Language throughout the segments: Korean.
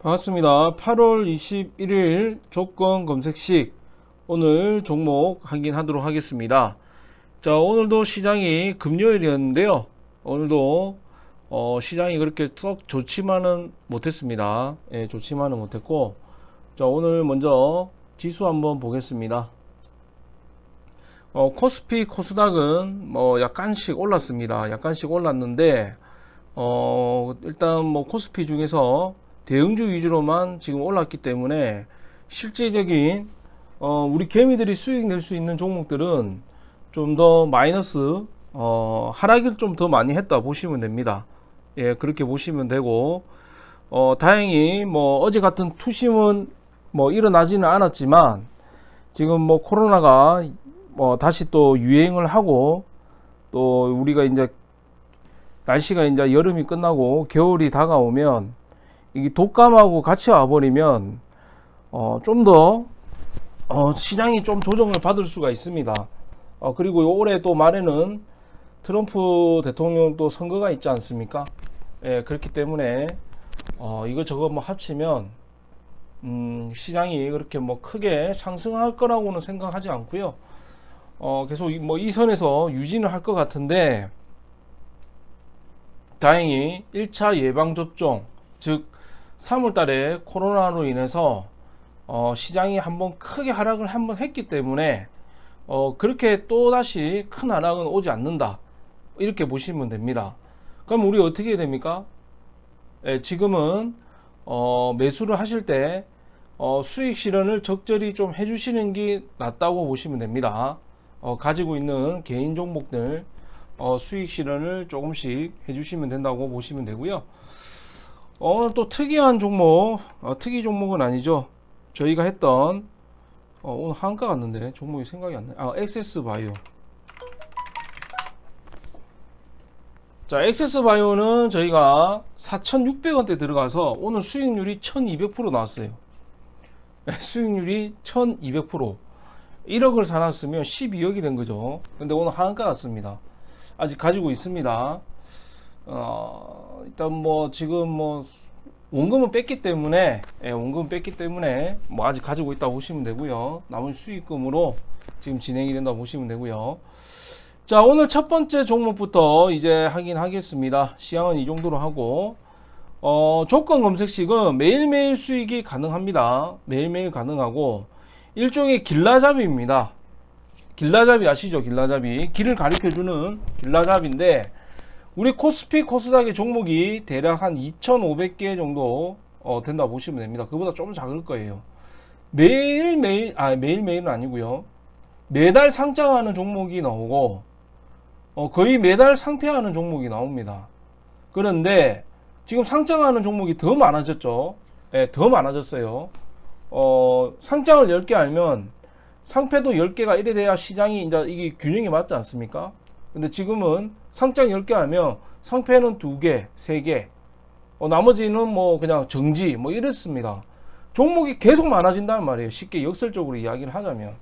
반갑습니다. 8월 21일 조건 검색식 오늘 종목 확인하도록 하겠습니다. 자, 오늘도 시장이 금요일이었는데요. 오늘도 어, 시장이 그렇게 썩 좋지만은 못했습니다. 예, 좋지만은 못했고, 자, 오늘 먼저 지수 한번 보겠습니다. 어, 코스피, 코스닥은 뭐 약간씩 올랐습니다. 약간씩 올랐는데, 어, 일단 뭐 코스피 중에서 대응주 위주로만 지금 올랐기 때문에 실질적인 어, 우리 개미들이 수익 낼 수 있는 종목들은 좀 더 마이너스 어, 하락을 좀 더 많이 했다 보시면 됩니다. 예, 그렇게 보시면 되고 어, 다행히 뭐 어제 같은 투심은 뭐 일어나지는 않았지만 지금 뭐 코로나가 뭐 다시 또 유행을 하고 또 우리가 이제 날씨가 이제 여름이 끝나고 겨울이 다가오면 이게 독감하고 같이 와버리면 어, 좀더 어, 시장이 좀 조정을 받을 수가 있습니다. 어, 그리고 요 올해 또 말에는 트럼프 대통령 또 선거가 있지 않습니까? 예, 그렇기 때문에 어, 이거 저거 뭐 합치면 음, 시장이 그렇게 뭐 크게 상승할 거라고는 생각하지 않고요. 어, 계속 뭐 이 선에서 유지는 할 것 같은데 다행히 1차 예방 접종 즉 3월 달에 코로나로 인해서 어, 시장이 한번 크게 하락을 한번 했기 때문에 어, 그렇게 또 다시 큰 하락은 오지 않는다 이렇게 보시면 됩니다. 그럼 우리 어떻게 됩니까? 예, 지금은 어, 매수를 하실 때 어, 수익 실현을 적절히 좀 해주시는 게 낫다고 보시면 됩니다. 어, 가지고 있는 개인 종목들 어, 수익 실현을 조금씩 해주시면 된다고 보시면 되고요. 어, 오늘 또 특이한 종목, 어, 특이 종목은 아니죠. 저희가 했던 어, 오늘 한가 갔는데 종목이 생각이 안 나. 아, 엑세스 바이오. 자, 엑세스 바이오는 저희가 4,600원대 들어가서 오늘 수익률이 1,200% 나왔어요. 네, 수익률이 1,200%. 1억을 사놨으면 12억이 된 거죠. 근데 오늘 한가 갔습니다. 아직 가지고 있습니다. 어, 일단 뭐 지금 뭐 원금은 뺐기 때문에 예, 원금은 뺐기 때문에 뭐 아직 가지고 있다고 보시면 되고요. 남은 수익금으로 지금 진행이 된다고 보시면 되고요. 자 오늘 첫 번째 종목부터 이제 확인하겠습니다. 시향은 이 정도로 하고 어, 조건 검색식은 매일매일 수익이 가능합니다. 매일매일 가능하고 일종의 길라잡이입니다. 길라잡이 아시죠? 길라잡이 길을 가리켜주는 길라잡인데 우리 코스피 코스닥의 종목이 대략 한 2,500개 정도 어, 된다 보시면 됩니다. 그보다 좀 작을 거예요. 매일 매일 아 매일 매일은 아니고요. 매달 상장하는 종목이 나오고 어, 거의 매달 상패하는 종목이 나옵니다. 그런데 지금 상장하는 종목이 더 많아졌죠. 예, 더 많아졌어요. 어, 상장을 10개 알면 상패도 10개가 이래 돼야 시장이 이제 이게 균형이 맞지 않습니까? 근데 지금은 상장 10개 하면 상패는 2개, 3개, 어, 나머지는 뭐 그냥 정지, 뭐 이렇습니다. 종목이 계속 많아진다는 말이에요. 쉽게 역설적으로 이야기를 하자면.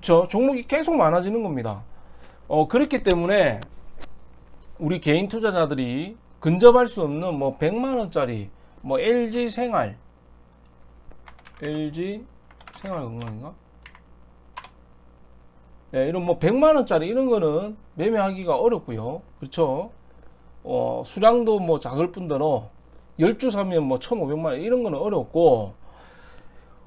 저 종목이 계속 많아지는 겁니다. 어, 그렇기 때문에 우리 개인 투자자들이 근접할 수 없는 뭐 100만원짜리, 뭐 LG 생활, LG 생활 건강인가? 네, 이런 뭐 100만 원짜리 이런 거는 매매하기가 어렵고요. 그렇죠? 어, 수량도 뭐 작을 뿐더러 10주 사면 뭐 1,500만 원 이런 거는 어렵고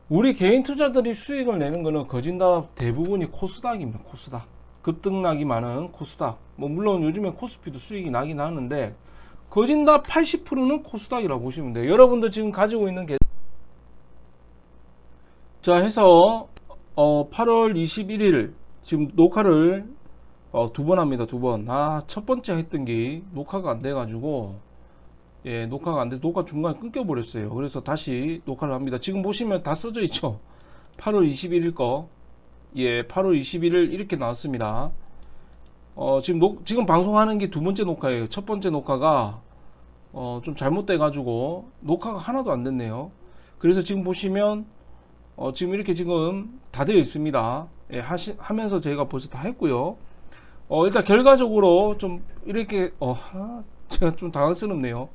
우리 개인 투자들이 수익을 내는 거는 거진다 대부분이 코스닥입니다. 코스닥. 급등락이 많은 코스닥. 뭐 물론 요즘에 코스피도 수익이 나긴 하는데 거진다 80%는 코스닥이라고 보시면 돼요. 여러분들 지금 가지고 있는 게 자, 해서 어, 8월 21일 지금 녹화를 어, 두 번 합니다. 두 번. 아, 첫 번째 했던 게 녹화가 안 돼가지고 예, 녹화가 안 돼. 녹화 중간에 끊겨버렸어요. 그래서 다시 녹화를 합니다. 지금 보시면 다 써져 있죠. 8월 21일 거. 예, 8월 21일 이렇게 나왔습니다. 어, 지금 녹, 지금 방송하는 게 두 번째 녹화예요. 첫 번째 녹화가 어, 좀 잘못돼가지고 녹화가 하나도 안 됐네요. 그래서 지금 보시면 어, 지금 이렇게 지금 다 되어 있습니다. 예, 하시, 하면서 저희가 벌써 다 했고요. 어, 일단 결과적으로 좀 이렇게, 어, 하, 제가 좀 당황스럽네요.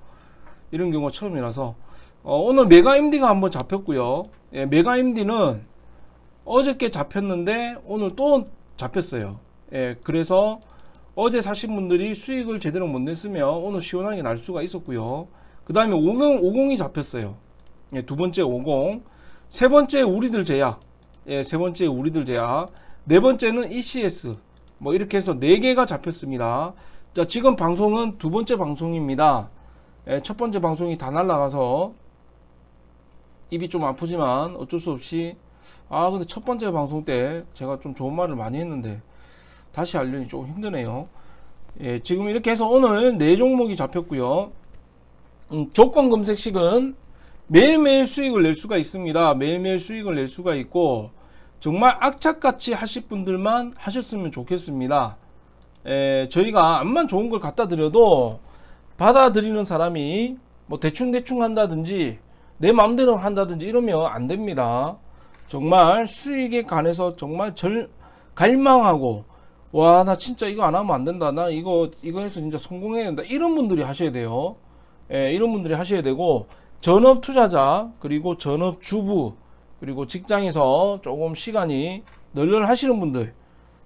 이런 경우가 처음이라서. 어, 오늘 메가 MD가 한번 잡혔고요. 예, 메가 MD는 어저께 잡혔는데 오늘 또 잡혔어요. 예, 그래서 어제 사신 분들이 수익을 제대로 못 냈으면 오늘 시원하게 날 수가 있었고요. 그 다음에 50, 50이 잡혔어요. 예, 두 번째 50. 세 번째 우리들 제약. 예, 세 번째 우리들 제약. 네 번째는 ECS. 뭐 이렇게 해서 네 개가 잡혔습니다. 자, 지금 방송은 두 번째 방송입니다. 예, 첫 번째 방송이 다 날라가서 입이 좀 아프지만 어쩔 수 없이 아 근데 첫 번째 방송 때 제가 좀 좋은 말을 많이 했는데 다시 하려니 조금 힘드네요. 예, 지금 이렇게 해서 오늘 네 종목이 잡혔고요. 음, 조건 검색식은 매일매일 수익을 낼 수가 있습니다. 매일매일 수익을 낼 수가 있고 정말 악착같이 하실 분들만 하셨으면 좋겠습니다. 에, 저희가 암만 좋은 걸 갖다 드려도 받아들이는 사람이 뭐 대충대충 한다든지 내 마음대로 한다든지 이러면 안 됩니다. 정말 수익에 관해서 정말 절 갈망하고 와 나 진짜 이거 안 하면 안 된다. 나 이거 이거 해서 진짜 성공해야 된다. 이런 분들이 하셔야 돼요. 예, 이런 분들이 하셔야 되고 전업 투자자 그리고 전업 주부 그리고 직장에서 조금 시간이 널널하시는 분들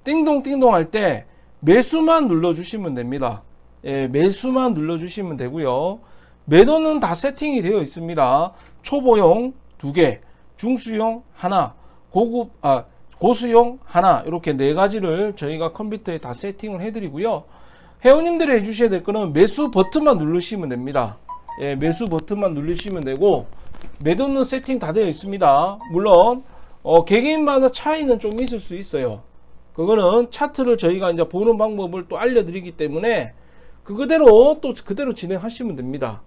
띵동띵동 할 때 매수만 눌러주시면 됩니다. 예, 매수만 눌러주시면 되고요. 매도는 다 세팅이 되어 있습니다. 초보용 두 개, 중수용 하나, 고급 아 고수용 하나 이렇게 네 가지를 저희가 컴퓨터에 다 세팅을 해드리고요. 회원님들이 해주셔야 될 거는 매수 버튼만 누르시면 됩니다. 예, 매수 버튼만 누르시면 되고 매도는 세팅 다 되어 있습니다. 물론 어, 개개인마다 차이는 좀 있을 수 있어요. 그거는 차트를 저희가 이제 보는 방법을 또 알려드리기 때문에 그거대로 또 그대로 진행하시면 됩니다.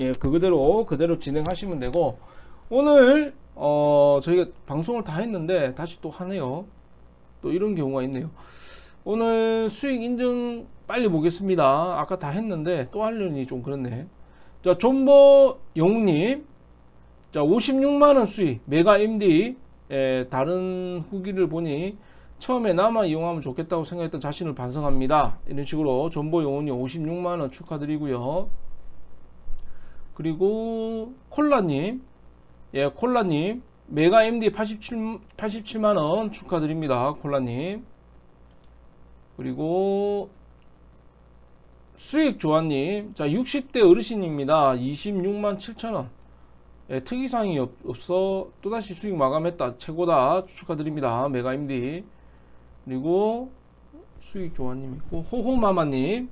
예, 그거대로 그대로 진행하시면 되고 오늘 어 저희가 방송을 다 했는데 다시 또 하네요. 또 이런 경우가 있네요. 오늘 수익 인증 빨리 보겠습니다. 아까 다 했는데 또 하려니 좀 그렇네. 자, 존버 영웅님. 자, 56만원 수익. 메가 MD. 에, 다른 후기를 보니 처음에 나만 이용하면 좋겠다고 생각했던 자신을 반성합니다. 이런 식으로 존버 영웅님 56만원 축하드리고요. 그리고 콜라님. 예, 콜라님. 메가 MD 87, 87만원 축하드립니다. 콜라님. 그리고 수익 조아님. 자, 60대 어르신입니다. 26만 7천 원. 예, 특이사항이 없, 없어. 또다시 수익 마감했다. 최고다. 축하드립니다. 메가 MD. 그리고 수익 조아님 있고, 호호마마님.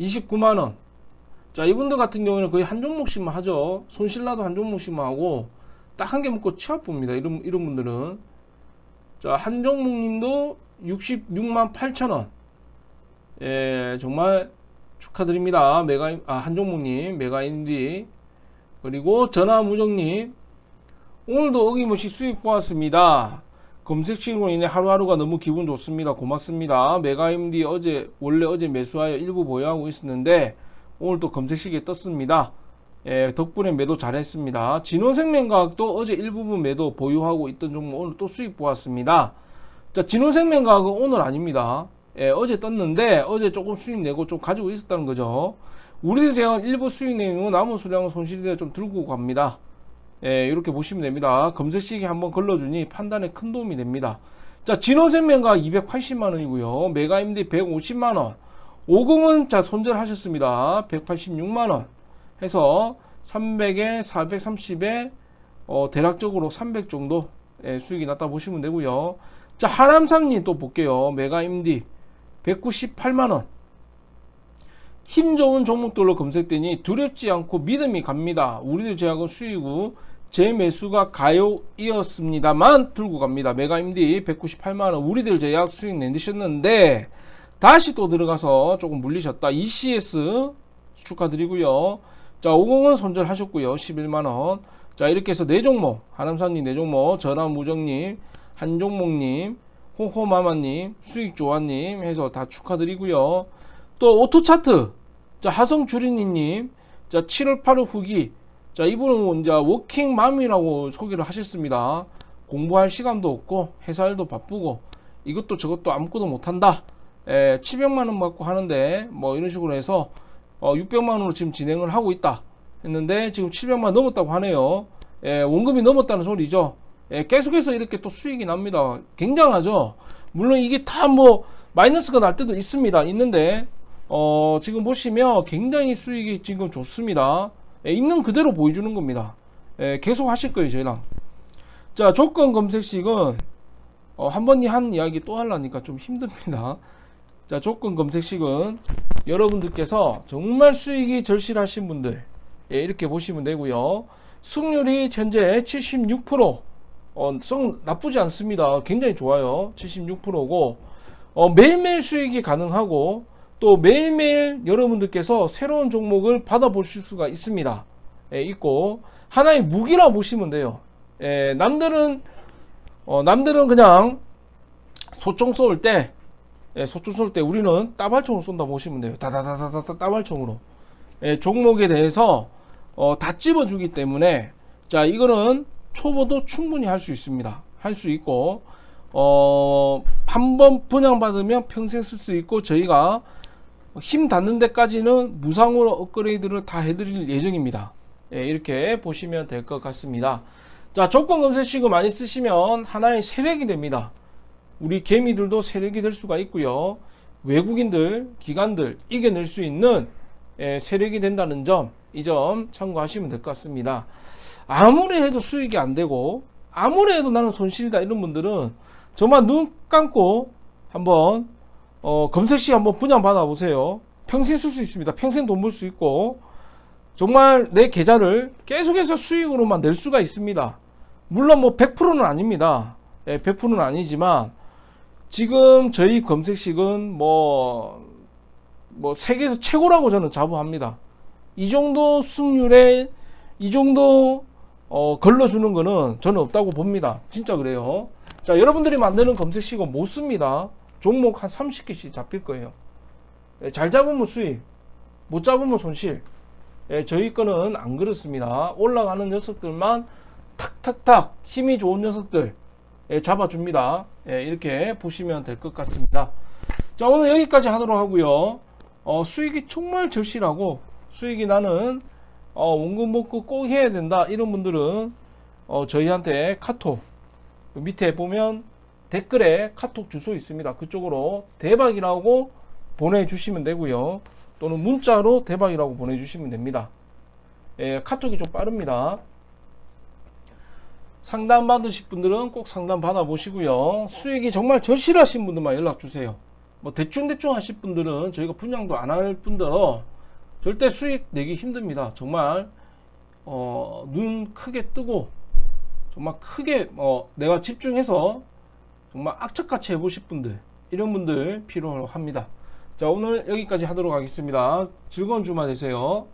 29만 원. 자, 이분들 같은 경우에는 거의 한 종목씩만 하죠. 손실나도 한 종목씩만 하고, 딱 한 개 먹고 치아 봅니다. 이런, 이런 분들은. 자, 한종목님도 66만 8천 원. 예, 정말 축하드립니다. 메가, 아, 한종목님, 메가인디. 그리고 전화무정님. 오늘도 어김없이 수익 보았습니다. 검색식으로 인해 하루하루가 너무 기분 좋습니다. 고맙습니다. 메가임디 어제, 원래 어제 매수하여 일부 보유하고 있었는데, 오늘 또 검색식에 떴습니다. 예, 덕분에 매도 잘했습니다. 진원생명과학도 어제 일부분 매도 보유하고 있던 종목 오늘 또 수익 보았습니다. 자, 진원생명과학은 오늘 아닙니다. 예, 어제 떴는데 어제 조금 수익 내고 좀 가지고 있었다는 거죠. 우리도 제가 일부 수익 내고 남은 수량은 손실이 좀 들고 갑니다. 예, 이렇게 보시면 됩니다. 검색식에 한번 걸러주니 판단에 큰 도움이 됩니다. 자, 진원생명과학 280만 원이고요. 메가임디 150만원. 50은 자 손절하셨습니다. 186만 원 해서 300에 430에 어, 대략적으로 300 정도 예, 수익이 났다 보시면 되고요. 자 하남삼님 또 볼게요. 메가임디 198만원 힘 좋은 종목들로 검색되니 두렵지 않고 믿음이 갑니다. 우리들 제약은 수익 후 재매수가 가요 이었습니다만 들고 갑니다. 메가임디 198만원 우리들 제약 수익 내드셨는데 다시 또 들어가서 조금 물리셨다. ECS 축하드리고요. 자, 50은 손절하셨고요. 11만원. 자, 이렇게 해서 네 종목. 하남사님 네 종목. 전화무정님, 한종목님, 호호마마님, 수익조아님 해서 다 축하드리고요. 또 오토차트. 자, 하성주린이님. 자, 7월 8일 후기. 자, 이분은 이제 워킹맘이라고 소개를 하셨습니다. 공부할 시간도 없고, 회사 일도 바쁘고, 이것도 저것도 아무것도 못한다. 에, 700만 원 받고 하는데 뭐 이런 식으로 해서 어, 600만 원으로 지금 진행을 하고 있다. 했는데 지금 700만 넘었다고 하네요. 예, 원금이 넘었다는 소리죠. 예, 계속해서 이렇게 또 수익이 납니다. 굉장하죠. 물론 이게 다 뭐 마이너스가 날 때도 있습니다. 있는데 어, 지금 보시면 굉장히 수익이 지금 좋습니다. 예, 있는 그대로 보여주는 겁니다. 예, 계속 하실 거예요, 저희랑. 자, 조건 검색식은 어, 한번한 이야기 또 하려니까 좀 힘듭니다. 자, 조건 검색식은 여러분들께서 정말 수익이 절실하신 분들 예, 이렇게 보시면 되고요. 수익률이 현재 76% 어, 썩 나쁘지 않습니다. 굉장히 좋아요. 76%고 어, 매일매일 수익이 가능하고 또 매일매일 여러분들께서 새로운 종목을 받아보실 수가 있습니다. 예, 있고 하나의 무기라 보시면 돼요. 예, 남들은 어, 남들은 그냥 소총 쏠 때, 예, 소총 쏠 때 우리는 따발총으로 쏜다 보시면 돼요. 다다다다다 따발총으로. 예, 종목에 대해서 어, 다 집어주기 때문에 자 이거는 초보도 충분히 할 수 있습니다. 할 수 있고 어, 한 번 분양받으면 평생 쓸 수 있고 저희가 힘 닿는 데까지는 무상으로 업그레이드를 다 해드릴 예정입니다. 예, 이렇게 보시면 될 것 같습니다. 자, 조건 검색식을 많이 쓰시면 하나의 세력이 됩니다. 우리 개미들도 세력이 될 수가 있고요. 외국인들, 기관들 이겨낼 수 있는 예, 세력이 된다는 점, 이 점 참고하시면 될 것 같습니다. 아무리 해도 수익이 안 되고, 아무리 해도 나는 손실이다 이런 분들은 정말 눈 감고 한번 어, 검색시 한번 분양 받아 보세요. 평생 쓸 수 있습니다. 평생 돈 벌 수 있고, 정말 내 계좌를 계속해서 수익으로만 낼 수가 있습니다. 물론 뭐 100%는 아닙니다. 예, 100%는 아니지만, 지금 저희 검색식은 뭐, 뭐 세계에서 최고라고 저는 자부합니다. 이 정도 수익률에 이 정도 어, 걸러주는 거는 저는 없다고 봅니다. 진짜 그래요. 자, 여러분들이 만드는 검색식은 못 씁니다. 종목 한 30개씩 잡힐 거예요. 예, 잘 잡으면 수익, 못 잡으면 손실. 예, 저희 거는 안 그렇습니다. 올라가는 녀석들만 탁탁탁 힘이 좋은 녀석들 예, 잡아줍니다. 예, 이렇게 보시면 될 것 같습니다. 자, 오늘 여기까지 하도록 하고요. 어, 수익이 정말 절실하고 수익이 나는 어, 원금 먹고 꼭 해야 된다 이런 분들은 어, 저희한테 카톡 그 밑에 보면 댓글에 카톡 주소 있습니다. 그쪽으로 대박이라고 보내주시면 되고요. 또는 문자로 대박이라고 보내주시면 됩니다. 예, 카톡이 좀 빠릅니다. 상담 받으실 분들은 꼭 상담 받아보시고요. 수익이 정말 절실하신 분들만 연락 주세요. 뭐 대충대충 하실 분들은 저희가 분양도 안 할 뿐더러 절대 수익 내기 힘듭니다. 정말 어, 눈 크게 뜨고 정말 크게 어, 내가 집중해서 정말 악착같이 해보실 분들 이런 분들 필요합니다. 자 오늘 여기까지 하도록 하겠습니다. 즐거운 주말 되세요.